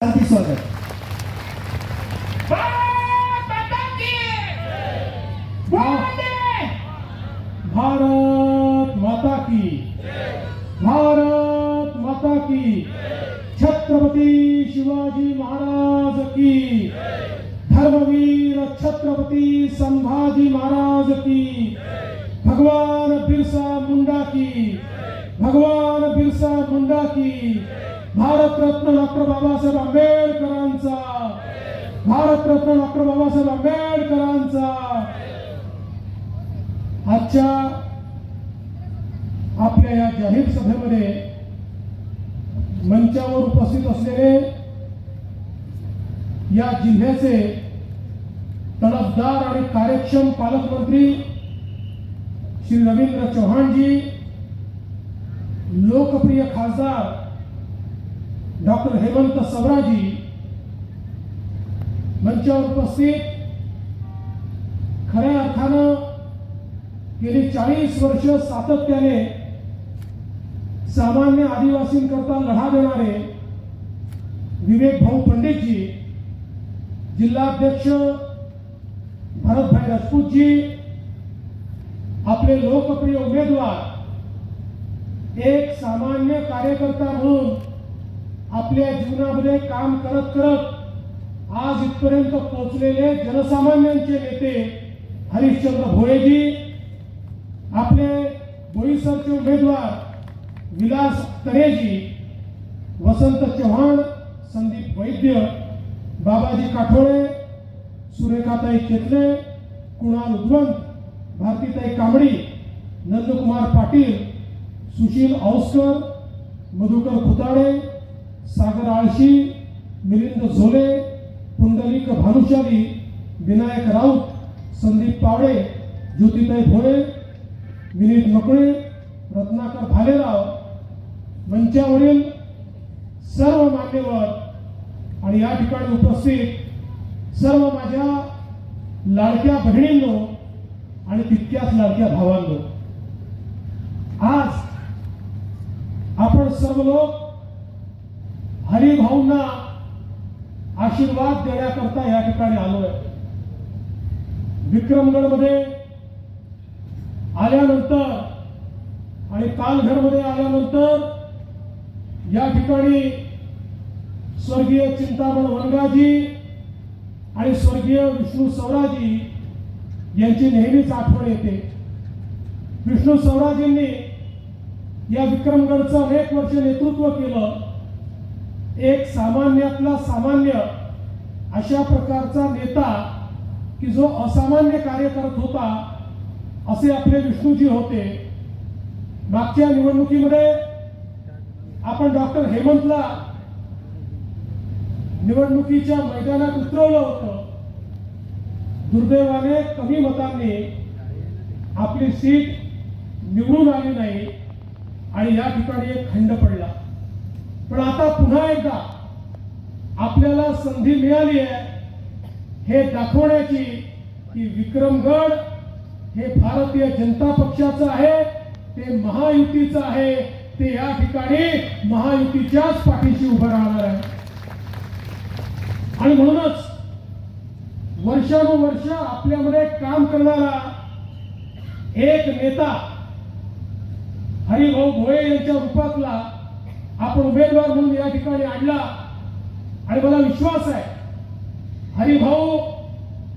हार्दिक स्वागत. भारत माता की भारत माता की छत्रपती शिवाजी महाराज की धर्मवीर छत्रपती संभाजी महाराज की भगवान बिरसा मुंडा की भगवान बिरसा मुंडा की भारतरत्न डॉक्टर बाबासाहेब आंबेडकरांचा. भारतरत्न डॉक्टर बाबासाहेब आंबेडकरांचा. आजच्या आपल्या या जाहीर सभेमध्ये मंचावर उपस्थित असलेले या जिल्ह्याचे तडफदार आणि कार्यक्षम पालकमंत्री श्री रवींद्र चव्हाणजी लोकप्रिय खासदार डॉक्टर हेमंत सवराजी मंचावर उपस्थित. खऱ्या अर्थानं गेली चाळीस वर्ष सातत्याने सामान्य आदिवासींकरता लढा देणारे विवेक भाऊ पंडितजी जिल्हाध्यक्ष भरतभाई राजपूतजी आपले लोकप्रिय उमेदवार एक सामान्य कार्यकर्ता म्हणून आपल्या जीवनामध्ये काम करत करत आज इथपर्यंत पोहोचलेले जनसामान्यांचे नेते हरिश्चंद्र भोळेजी आपले बोईसरचे उमेदवार विलास तरेजी वसंत चव्हाण संदीप वैद्य बाबाजी काठोळे सुरेखाताई चेतले कुणाल उद्वंत भारतीताई कांबडी नंदकुमार पाटील सुशील औस्कर मधुकर खुताडे सागर आळशी मिलिंद झोले पुंडलिक भानुशाली विनायक राऊत संदीप पावडे ज्योतिताई भोळे विनीत मकळे रत्नाकर भालेराव मंचावरील सर्व मान्यवर आणि या ठिकाणी उपस्थित सर्व माझ्या लाडक्या बहिणींनो आणि तितक्याच लाडक्या भावांनो. आज आपण सर्व लोक हरिभाऊंना आशीर्वाद देण्याकरता या ठिकाणी आलोय. विक्रमगडमध्ये आल्यानंतर आणि पालघरमध्ये आल्यानंतर या ठिकाणी स्वर्गीय चिंतामण वनगाजी आणि स्वर्गीय विष्णू सवराजी यांची नेहमीच आठवण येते. विष्णू सवराजींनी या विक्रमगडचं अनेक वर्ष नेतृत्व केलं. एक सामान्यातला सामान्य अशा प्रकारचा नेता की जो असामान्य कार्य करत होता असे आपले विष्णूजी होते. मागच्या निवडणुकीमध्ये आपण डॉक्टर हेमंतला निवडणुकीच्या मैदानात उतरवलं होतं. दुर्दैवाने कमी मतांनी आपली सीट निवडून आली नाही आणि या ठिकाणी एक खंड पडला. पण आता पुन्हा एकदा आपल्याला संधी मिळाली आहे. हे दाखवण्याची की विक्रमगड हे भारतीय जनता पक्षाचं आहे ते महायुतीचं आहे ते या ठिकाणी महायुतीच्याच पाठीशी उभं राहणार आहे. आणि म्हणूनच वर्षानुवर्ष आपल्यामध्ये काम करणारा एक नेता हरिभाऊ भोळे यांच्या रूपातला आपण उमेदवार म्हणून या ठिकाणी आणला. आणि मला विश्वास आहे हरिभाऊ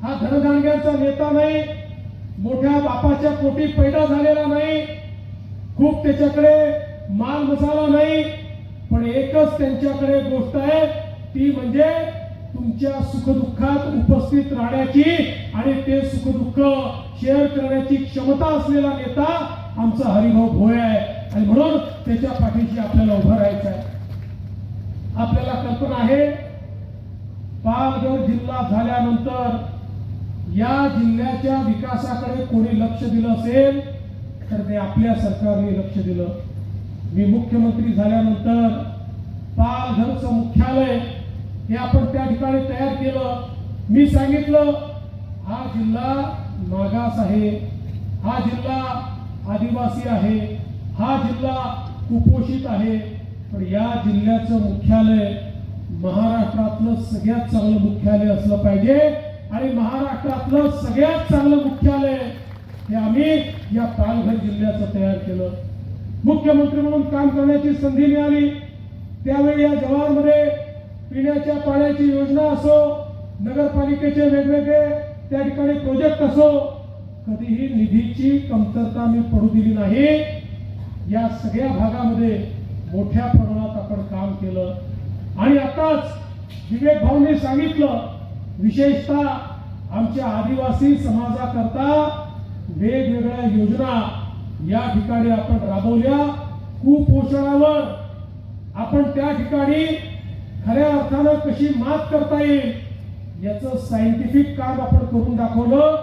हा धनदांड्यांचा नेता नाही मोठ्या बापाच्या पोटी पैदा झालेला नाही खूप त्याच्याकडे माल मसाला नाही पण एकच त्यांच्याकडे गोष्ट आहे ती म्हणजे तुमच्या सुखदुःखात उपस्थित राहण्याची आणि ते सुखदुःख शेअर करण्याची क्षमता असलेला नेता आमचा हरिभाऊ भोय आहे. आणि म्हणून त्याच्या पाठीशी आपल्याला उभं राहायचं आहे. आपल्याला कल्पना आहे पालघर जिल्हा झाल्यानंतर या जिल्ह्याच्या विकासाकडे कोणी लक्ष दिलं असेल तर ते आपल्या सरकारने लक्ष दिलं. मी मुख्यमंत्री झाल्यानंतर पालघरचं मुख्यालय हे आपण त्या ठिकाणी तयार केलं. मी सांगितलं हा जिल्हा मागास आहे. हा जिल्हा आदिवासी आहे. हा जिल्हा कुपोषित आहे. पण या जिल्ह्याचं मुख्यालय महाराष्ट्रातलं सगळ्यात चांगलं मुख्यालय असलं पाहिजे. आणि महाराष्ट्रातलं सगळ्यात चांगलं मुख्यालय हे आम्ही या पालघर जिल्ह्याचं तयार केलं. मुख्यमंत्री म्हणून काम करण्याची संधी मिळाली. त्यावेळी या जवाहरमध्ये पिण्याच्या पाण्याची योजना असो नगरपालिकेचे वेगवेगळे त्या ठिकाणी प्रोजेक्ट असो कधीही निधीची कमतरता मी पडू दिली नाही. या सगळ्या भागामध्ये मोठ्या प्रमाणात आपण काम केलं. आणि आताच विवेक भाऊने सांगितलं विशेषतः आमच्या आदिवासी समाजाकरता वेगवेगळ्या योजना या ठिकाणी आपण राबवल्या. कुपोषणावर आपण त्या ठिकाणी खऱ्या अर्थानं कशी मात करता येईल याचं सायंटिफिक काम आपण करून दाखवलं.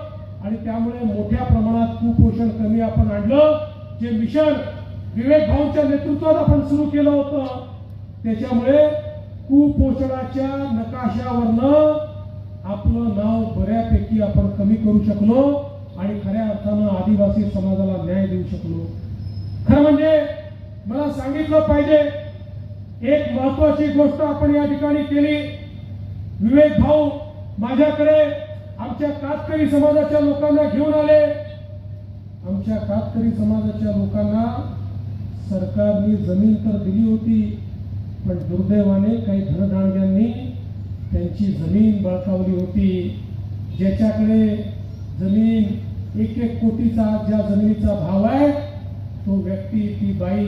आणि त्यामुळे मोठ्या प्रमाणात कुपोषण कमी आपण आणलं. जे मिशन विवेक भाऊच्या नेतृत्वात आपण सुरू केलं होतं. त्याच्यामुळे कुपोषणाच्या नकाशावरनं आपलं नाव बऱ्यापैकी आपण कमी करू शकलो आणि खऱ्या अर्थानं आदिवासी समाजाला न्याय देऊ शकलो. खरं म्हणजे मला सांगितलं पाहिजे एक महत्वाची गोष्ट आपण या ठिकाणी केली. विवेक भाऊ माझ्याकडे आमच्या कातकरी समाजाच्या लोकांना घेऊन आले. आमच्या कातकरी समाजाच्या लोकांना सरकारने जमीन तर दिली होती पण दुर्दैवाने काही धनदाणग्यांनी त्यांची जमीन बळकावली होती. ज्याच्याकडे जमीन एक एक कोटीचा ज्या जमिनीचा भाव आहे तो व्यक्ती ती बाई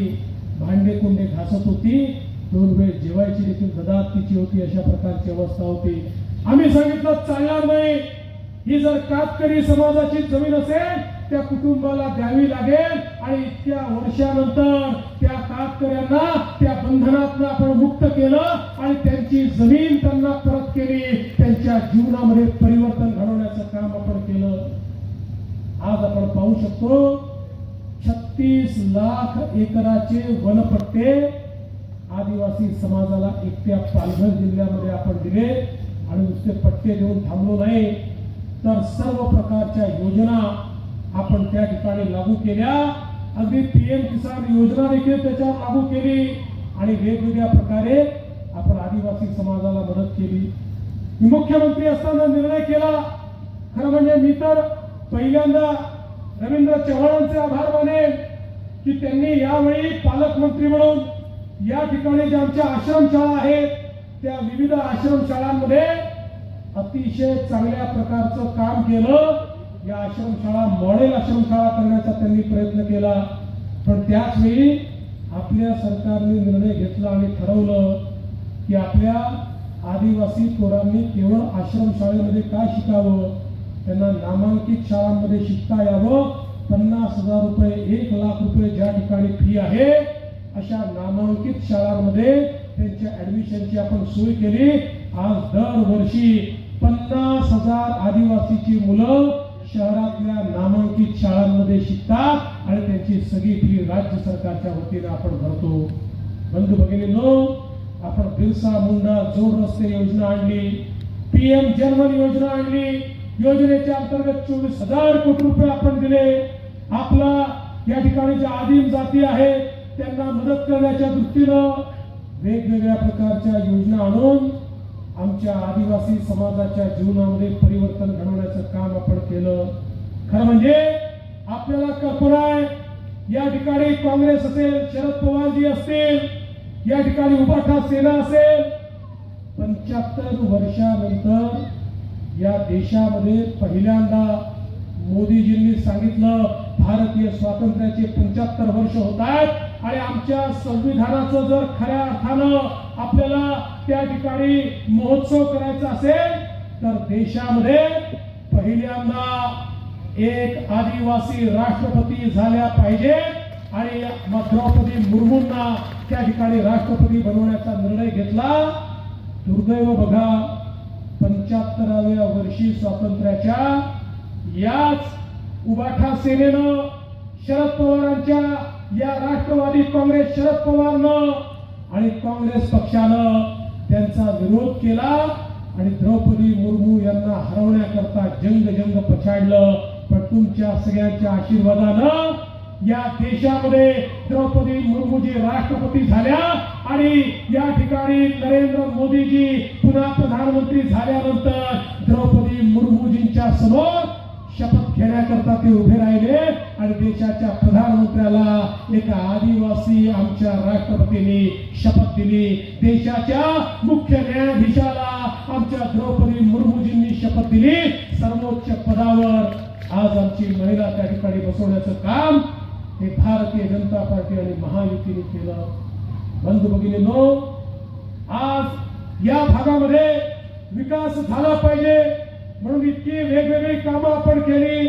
भांडे कुंडे घासत होती. दोन वेळ जेवायची देखील ददात तिची होती अशा प्रकारची अवस्था होती. आम्ही सांगितलं चालणार नाही. ही जर कातकरी समाजाची जमीन असेल त्या कुटुंबाला द्यावी लागेल आणि इतक्या वर्षानंतर त्या कातकऱ्यांना त्या बंधनातनं आपण मुक्त केलं आणि त्यांची जमीन त्यांना परत केली. त्यांच्या जीवनामध्ये परिवर्तन घडवण्याचं काम आपण केलं. आज आपण पाहू शकतो छत्तीस लाख एकराचे वनपट्टे आदिवासी समाजाला एकट्या पालघर जिल्ह्यामध्ये आपण दिले आणि नुसते पट्टे देऊन थांबलो नाही. तर सर्व प्रकारच्या योजना आपण त्या ठिकाणी लागू केल्या. अगदी पीएम किसान योजना देखील त्याच्यावर लागू केली. आणि वेगवेगळ्या प्रकारे आपण आदिवासी समाजाला मदत केली. मी मुख्यमंत्री असताना निर्णय केला. खरं म्हणजे मी तर पहिल्यांदा रवींद्र चव्हाणांचे आभार मानेन की त्यांनी यावेळी पालकमंत्री म्हणून या ठिकाणी ज्या आमच्या आश्रमशाळा आहेत त्या विविध आश्रमशाळांमध्ये अतिशय चांगल्या प्रकारचं काम केलं. या आश्रमशाळा मॉडेल आश्रमशाळा करण्याचा त्यांनी प्रयत्न केला. पण त्याच वेळी आपल्या सरकारने निर्णय घेतला आणि ठरवलं की आपल्या आदिवासी पोरांनी केवळ आश्रमशाळेमध्ये काय शिकावं? त्यांना नामांकित शाळांमध्ये शिकता यावं? पन्नास हजार रुपये एक लाख रुपये ज्या ठिकाणी फी आहे अशा नामांकित शाळांमध्ये त्यांच्या ऍडमिशनची आपण सोय केली. आज दरवर्षी पन्नास हजार आदिवासीची मुलं शहरातल्या नामांकित शाळांमध्ये शिकतात आणि त्यांची सगळी फी राज्य सरकारच्या वतीने आपण भरतो. बंधू भगिनींनो आपण बिरसा मुंडा जोड रस्ते योजना आणली पीएम जनवन योजना आणली योजनेच्या अंतर्गत चोवीस हजार कोटी रुपये आपण दिले. आपला या ठिकाणी ज्या आदिम जाती आहेत त्यांना मदत करण्याच्या दृष्टीनं वेगवेगळ्या प्रकारच्या योजना आणून आमच्या आदिवासी समाजाच्या जीवनामध्ये परिवर्तन घडवण्याचं काम आपण केलं. खरं म्हणजे आपल्याला कल्पना आहे या ठिकाणी काँग्रेस असेल शरद पवारजी असतील या ठिकाणी उभाठा सेना असेल पंच्याहत्तर वर्षानंतर या देशामध्ये पहिल्यांदा मोदीजींनी सांगितलं भारतीय स्वातंत्र्याचे पंच्याहत्तर वर्ष होत आहेत आणि आमच्या संविधानाचं जर खऱ्या अर्थानं आपल्याला त्या ठिकाणी महोत्सव करायचा असेल तर देशामध्ये पहिल्यांदा एक आदिवासी राष्ट्रपती झाल्या पाहिजे आणि द्रौपदी मुर्मूंना त्या ठिकाणी राष्ट्रपती बनवण्याचा निर्णय घेतला. दुर्दैव बघा पंच्याहत्तराव्या वर्षी स्वातंत्र्याच्या याच उबाठा सेनेनं शरद पवारांच्या या राष्ट्रवादी काँग्रेस शरद पवारनं आणि काँग्रेस पक्षानं त्यांचा विरोध केला आणि द्रौपदी मुर्मू यांना हरवण्याकरता जंग जंग पछाडलं. पण तुमच्या सगळ्यांच्या आशीर्वादानं या देशामध्ये द्रौपदी मुर्मूजी राष्ट्रपती झाल्या आणि या ठिकाणी नरेंद्र मोदीजी पुन्हा प्रधानमंत्री झाल्यानंतर द्रौपदी मुर्मूजींच्या समोर शपथ घेण्याकरता ते उभे राहिले आणि देशाच्या प्रधानमंत्र्याला एका आदिवासी आमच्या राष्ट्रपतींनी शपथ दिली. देशाच्या मुख्य न्यायाधीशाला आमच्या द्रौपदी मुर्मूजींनी शपथ दिली. सर्वोच्च पदावर आज आमची महिला त्या ठिकाणी बसवण्याचं काम हे भारतीय जनता पार्टी आणि महायुतीने केलं. बंधू लोक आज या भागामध्ये विकास झाला पाहिजे. म्हणून इतकी वेगवेगळी कामं आपण केली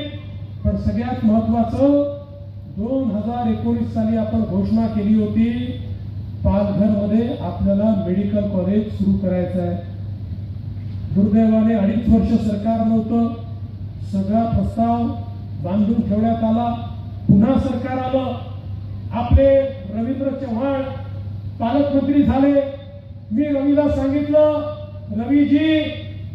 पण सगळ्यात महत्वाचं दोन हजार एकोणीस साली आपण घोषणा केली होती पालघरमध्ये आपल्याला मेडिकल कॉलेज सुरू करायचं आहे. दुर्दैवाने अडीच वर्ष सरकार नव्हतं. सगळा प्रस्ताव बांधून ठेवण्यात आला. पुन्हा सरकार आलं. आपले रवींद्र चव्हाण पालकमंत्री झाले. मी रवीला सांगितलं रवीजी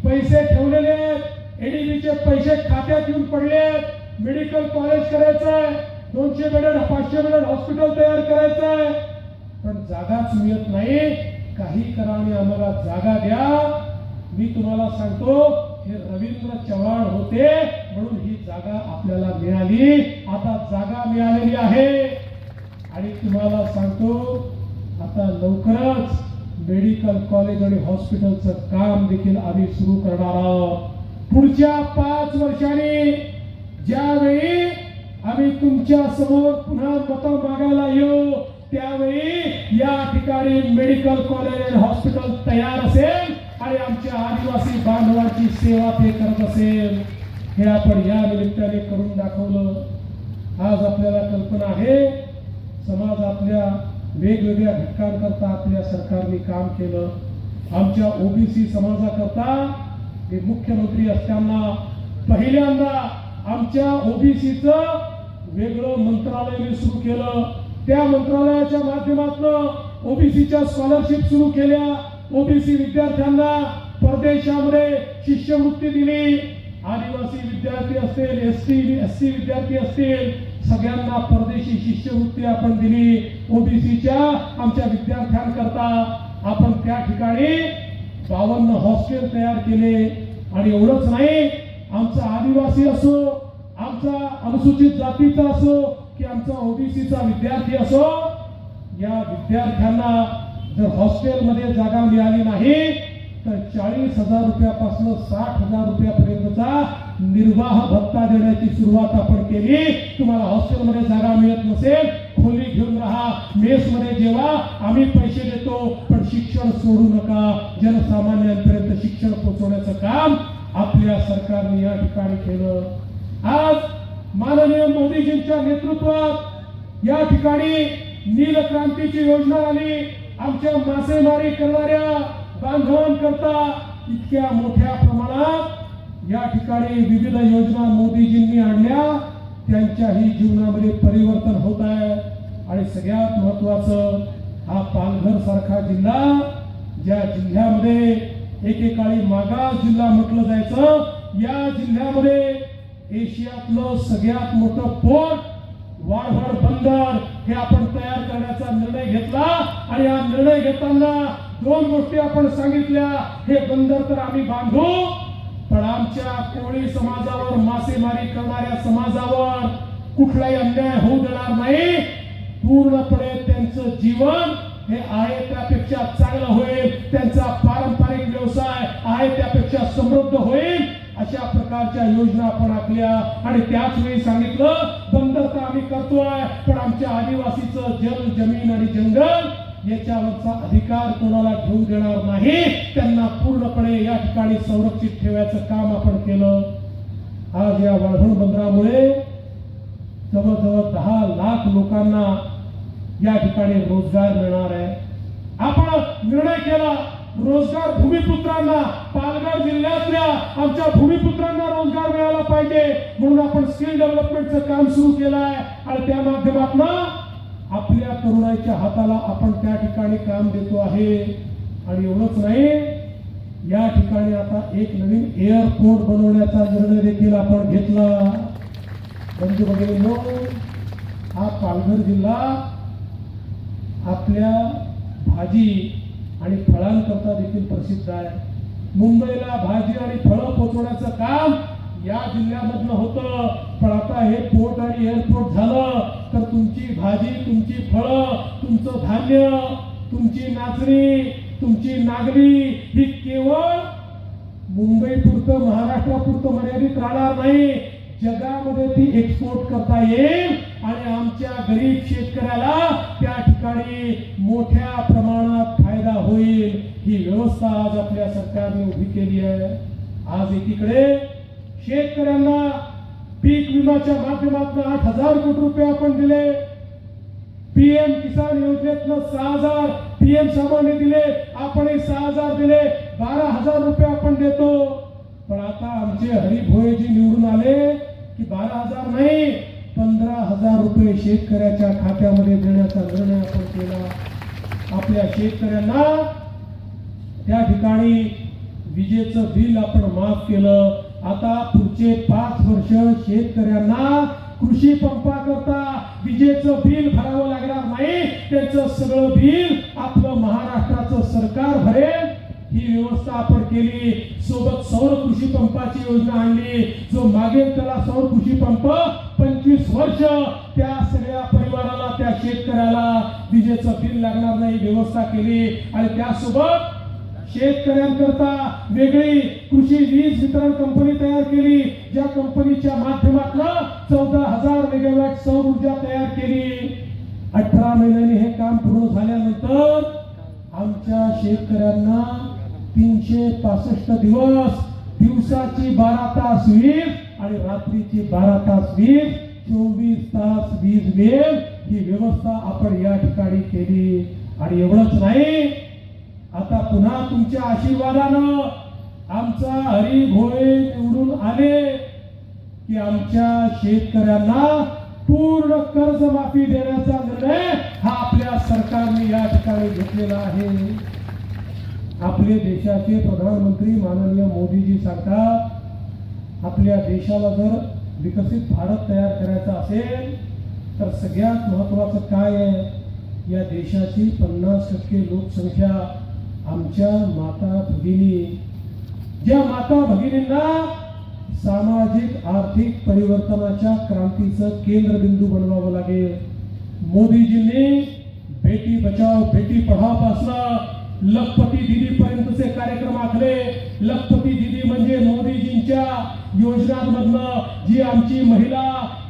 पैसे ठेवलेले आहेत. एडीबीचे पैसे खात्यात येऊन पडले आहेत. मेडिकल कॉलेज करायचं आहे. दोनशे बेडेड पाचशे बेडेड हॉस्पिटल तयार करायचं आहे. पण जागाच मिळत नाही. काही करा आणि आम्हाला जागा द्या. मी तुम्हाला सांगतो हे रवींद्र चव्हाण होते म्हणून ही जागा आपल्याला मिळाली. आता जागा मिळालेली आहे. आणि तुम्हाला सांगतो आता लवकरच मेडिकल कॉलेज आणि हॉस्पिटलचं काम देखील आम्ही सुरू करणार आहोत. पुढच्या पाच वर्षांनी ज्यावेळी आम्ही तुमच्यासमोर पुन्हा मतं मागायला येऊ त्यावेळी या ठिकाणी मेडिकल कॉलेज आणि हॉस्पिटल तयार असेल आणि आमच्या आदिवासी बांधवांची सेवा ते करत असेल. हे आपण या निमित्ताने करून दाखवलं. आज आपल्याला कल्पना आहे समाज आपल्या वेगवेगळ्या घटकांकरता आपल्या सरकारने काम केलं. आमच्या ओबीसी समाजाकरता हे मुख्यमंत्री असताना पहिल्यांदा आमच्या ओबीसीचं वेगळं मंत्रालय मी सुरू केलं. त्या मंत्रालयाच्या माध्यमातून ओबीसीच्या स्कॉलरशिप सुरू केल्या. ओबीसी विद्यार्थ्यांना परदेशामध्ये शिष्यवृत्ती दिली. आदिवासी विद्यार्थी असतील एस टी एस सी विद्यार्थी असतील सगळ्यांना परदेशी शिष्यवृत्ती आपण दिली. ओबीसीच्या आमच्या विद्यार्थ्यांकरता आपण त्या ठिकाणी बावन्न हॉस्टेल तयार केले. आणि एवढंच नाही आमचा आदिवासी असो आमचा अनुसूचित जातीचा असो की आमचा ओबीसीचा विद्यार्थी असो या विद्यार्थ्यांना जर हॉस्टेलमध्ये जागा मिळाली नाही तर चाळीस हजार रुपयापासून साठ हजार रुपयापर्यंतचा निर्वाह भत्ता देण्याची सुरुवात आपण केली. तुम्हाला हॉस्टेलमध्ये जागा मिळत नसेल खोली घेऊन राहा. मेसमध्ये जेव्हा आम्ही पैसे देतो पण शिक्षण सोडू नका. जनसामान्यांपर्यंत शिक्षण पोहोचवण्याचं काम आपल्या सरकारने या ठिकाणी केलं. आज माननीय मोदीजींच्या नेतृत्वात या ठिकाणी नील क्रांतीची योजना आली. आमच्या मासेमारी करणाऱ्या बांधवांकरता इतक्या मोठ्या प्रमाणात या ठिकाणी विविध योजना मोदीजींनी आणल्या. त्यांच्याही जीवनामध्ये परिवर्तन होत आहे. आणि सगळ्यात महत्वाचं हा पालघर सारखा जिल्हा ज्या जिल्ह्यामध्ये एकेकाळी मागास जिल्हा म्हटलं जायचं या जिल्ह्यामध्ये एशियातलं सगळ्यात मोठं पोर्ट वाढवड बंदर हे आपण तयार करण्याचा निर्णय घेतला. आणि हा निर्णय घेताना दोन गोष्टी आपण सांगितल्या. हे बंदर तर आम्ही बांधू पण आमच्या कोळी समाजावर मासेमारी करणाऱ्या समाजावर कुठलाही अन्याय होऊ देणार नाही. पूर्णपणे त्यांचं जीवन हे आहे त्यापेक्षा चांगलं होईल. त्यांचा पारंपरिक व्यवसाय आहे त्यापेक्षा समृद्ध होईल. अशा प्रकारच्या योजना आपण आखल्या. आणि त्याच वेळी सांगितलं बंदर तर आम्ही करतोय पण आमच्या आदिवासीचं जल जमीन आणि जंगल याच्यावरचा अधिकार कोणाला घेऊ देणार नाही? त्यांना पूर्णपणे या ठिकाणी संरक्षित ठेवायचं काम आपण केलं. आज या वाढवण बंदरामुळे जवळजवळ दहा लाख लोकांना या ठिकाणी रोजगार मिळणार आहे. आपण निर्णय केला रोजगार भूमिपुत्रांना पालघर जिल्ह्यातल्या आमच्या भूमिपुत्रांना रोजगार मिळाला पाहिजे. म्हणून आपण स्किल डेव्हलपमेंटचं काम सुरू केलं आहे आणि त्या माध्यमातून आपल्या तरुणाच्या हाताला आपण त्या ठिकाणी काम देतो आहे. आणि एवढंच नाही या ठिकाणी आता एक नवीन एअरपोर्ट बनवण्याचा निर्णय देखील आपण घेतला. बंधू लोक हा पालघर जिल्हा आपल्या भाजी आणि फळांकरता देखील प्रसिद्ध आहे. मुंबईला भाजी आणि फळं पोचवण्याचं काम या जिल्ह्यामधनं होतं. पण आता हे पोर्ट आणि एअरपोर्ट झालं. भाजी तुमची फळं तुमचं धान्य तुमची नाचणी तुमची नागरी ही केवळ मुंबई पुरतं महाराष्ट्रापुरतं मर्यादित राहणार नाही. जगामध्ये ती एक्सपोर्ट करता येईल आणि आमच्या गरीब शेतकऱ्याला त्या ठिकाणी मोठ्या प्रमाणात फायदा होईल. ही व्यवस्था आज आपल्या सरकारने उभी केली आहे. आज एकीकडे शेतकऱ्यांना पीक विम्याच्या माध्यमातून आठ हजार कोटी रुपये आपण दिले. पीएम किसान योजनेतनं सहा हजार पीएम सामान्य दिले आपणही सहा हजार दिले बारा हजार रुपये आपण देतो. पण आता आमचे हरिभोयेजी निवडून आले की बारा हजार नाही पंधरा हजार रुपये शेतकऱ्याच्या खात्यामध्ये देण्याचा निर्णय आपण केला. आपल्या शेतकऱ्यांना त्या ठिकाणी विजेचं बिल आपण माफ केलं. आता पुढचे पाच वर्ष शेतकऱ्यांना कृषी पंपाकरता विजेचं बिल भरावं लागणार नाही त्याचं सगळं बिल आपलं महाराष्ट्राचं सरकार भरेल. ही व्यवस्था आपण केली. सोबत सौर कृषी पंपाची योजना आणली. जो मागेल त्याला सौर कृषी पंप पंचवीस वर्ष त्या सगळ्या परिवाराला त्या शेतकऱ्याला विजेचं बिल लागणार नाही व्यवस्था केली. आणि त्यासोबत शेतकऱ्यांकरता वेगळी कृषी वीज वितरण कंपनी तयार केली ज्या कंपनीच्या माध्यमातून चौदा हजार मेगावॅट सौर ऊर्जा तयार केली. अठरा महिन्यांनी हे काम पूर्ण झाल्यानंतर आमच्या शेतकऱ्यांना तीनशे पासष्ट दिवस दिवसाची बारा तास वीज आणि रात्रीची बारा तास वीज चोवीस तास वीज मिळेल ही व्यवस्था आपण या ठिकाणी केली. आणि एवढंच नाही आता पुन्हा तुमच्या आशीर्वादानं आमचा हरी घोळे निवडून आले की आमच्या शेतकऱ्यांना पूर्ण कर्जमाफी देण्याचा निर्णय हा आपल्या सरकारने या ठिकाणी घेतलेला आहे. आपले देशाचे प्रधानमंत्री माननीय मोदीजी सांगतात आपल्या देशाला जर विकसित भारत तयार करायचा असेल तर सगळ्यात महत्वाचं काय आहे? या देशाची पन्नास टक्के लोकसंख्या आमच्या माता भगिनी ज्या माता भगिनींना सामाजिक आर्थिक परिवर्तनाच्या क्रांतीचं केंद्रबिंदू बनवावं लागेल. मोदीजींनी बेटी बचाव बेटी पढाव पासन लखपती दिदी पर्यंतचे कार्यक्रम आखले. लखपती दिदी म्हणजे मोदीजींच्या योजनांमधनं जी आमची महिला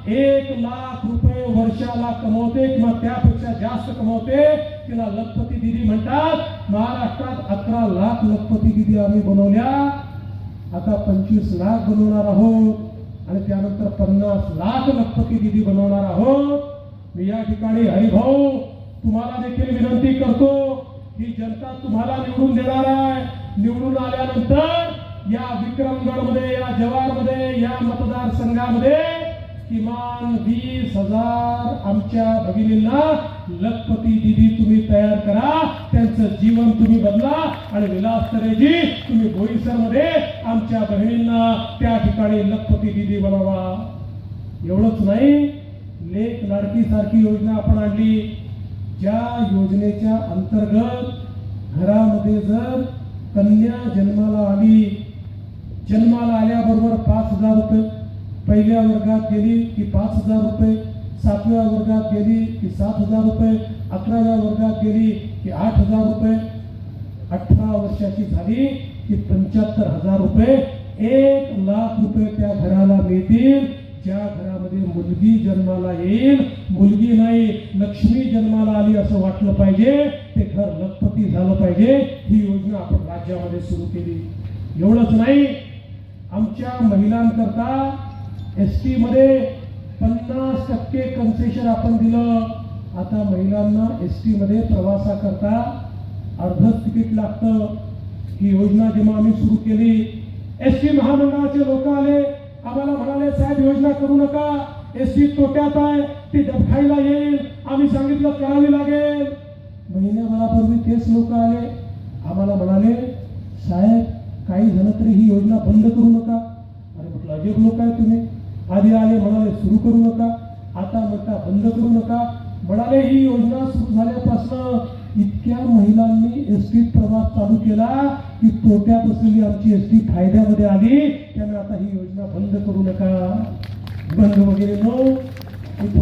एक लाख रुपये वर्षाला कमवते किंवा त्यापेक्षा जास्त कमवते तिला लखपती दिदी म्हणतात महाराष्ट्रात अकरा लाख लखपती दिदी आम्ही बनवल्या. आता पंचवीस लाख बनवणार आहोत आणि त्यानंतर पन्नास लाख लखपती दिदी बनवणार आहोत. मी या ठिकाणी हरिभाऊ तुम्हाला देखील विनंती करतो ही जनता तुम्हाला निवडून देणार आहे. निवडून आल्यानंतर या विक्रमगडमध्ये या जवारमध्ये या मतदारसंघामध्ये किमान वीस हजार आमच्या भगिनींना लखपती दिदी तुम्ही तयार करा. त्यांचं जीवन तुम्ही बदला. आणि विलास तरेजी तुम्ही बोईसरमध्ये आमच्या बहिणींना त्या ठिकाणी लखपती दिदी बनवा. एवढंच नाही लेख लाडकी सारखी योजना आपण आणली. ज्या योजनेच्या अंतर्गत घरामध्ये जर कन्या जन्माला आली जन्माला आल्याबरोबर पाच हजार रुपये पहिल्या वर्गात गेली की पाच हजार रुपये सातव्या वर्गात गेली की सात हजार रुपये अकराव्या वर्गात गेली की आठ हजार रुपये. अठरा वर्षाची झाली की पंच्याहत्तर हजार रुपये. एक लाख रुपये त्या घराला मिळतील. ज्या घरामध्ये मुलगी जन्माला येईल मुलगी नाही लक्ष्मी जन्माला आली असं वाटलं पाहिजे ते घर लखपती झालं पाहिजे. ही योजना आपण राज्यामध्ये सुरू केली. एवढंच नाही आमच्या महिलांकरता एस टी मध्ये पन्नास टक्के कन्सेशन आपण दिलं. आता महिलांना एस टी मध्ये प्रवासाकरता अर्धच तिकीट लागतं. ही योजना जेव्हा आम्ही सुरू केली. एस टी महामंडळाचे लोक आले. आम्हाला म्हणाले साहेब योजना करू नका. एस टी तोट्यात आहे. ती डबखाईला येईल. आम्ही सांगितलं करावी लागेल. महिन्याभरापूर्वी तेच लोक आले. आम्हाला म्हणाले साहेब काही झालं तरी ही योजना बंद करू नका. अरे म्हटलं अजिब लोक आहे तुम्ही. आधी आले म्हणाले सुरू करू नका. आता म्हणता बंद करू नका. म्हणाले ही योजना सुरू झाल्यापासून इतक्या महिलांनी एस टी प्रवास चालू केला की तोट्यात असलेली आमची एस टी फायद्यामध्ये आली. त्यामुळे आता ही योजना बंद करू नका. बंद वगैरे नो थोडी